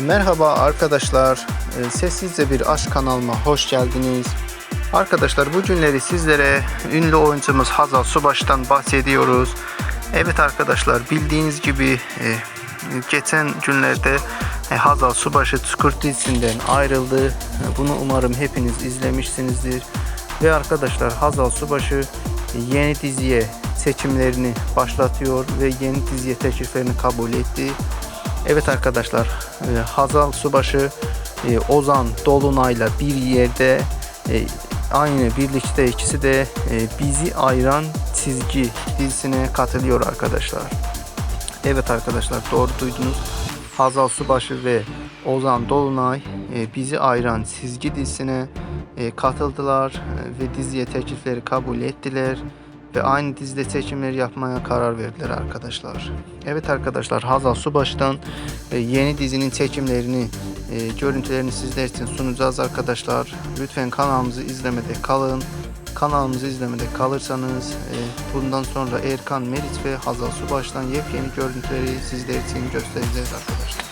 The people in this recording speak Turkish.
Merhaba arkadaşlar. Ee, Sessizce bir aşk kanalıma hoş geldiniz. Arkadaşlar bu günleri sizlere ünlü oyuncumuz Hazal Subaş'tan bahsediyoruz. Evet arkadaşlar bildiğiniz gibi e, geçen günlerde e, Hazal Subaşı Çukur dizisinden ayrıldı. E, Bunu umarım hepiniz izlemişsinizdir. Ve arkadaşlar Hazal Subaşı yeni diziye seçimlerini başlatıyor ve yeni diziye tekliflerini kabul etti. Evet arkadaşlar e, Hazal Subaşı e, Ozan Dolunay'la bir yerde e, aynı birlikte ikisi de bizi ayıran çizgi dizisine katılıyor arkadaşlar. Evet arkadaşlar doğru duydunuz. Hazal Subaşı ve Ozan Dolunay bizi ayıran çizgi dizisine katıldılar ve diziye teklifleri kabul ettiler ve aynı dizide seçimleri yapmaya karar verdiler arkadaşlar. Evet arkadaşlar Hazal Subaşı'dan e, yeni dizinin çekimlerini, e, görüntülerini sizler için sunacağız arkadaşlar. Lütfen kanalımızı izlemede kalın. Kanalımızı izlemede kalırsanız e, bundan sonra Erkan Meriç ve Hazal Subaş'tan yepyeni görüntüleri sizler için göstereceğiz arkadaşlar.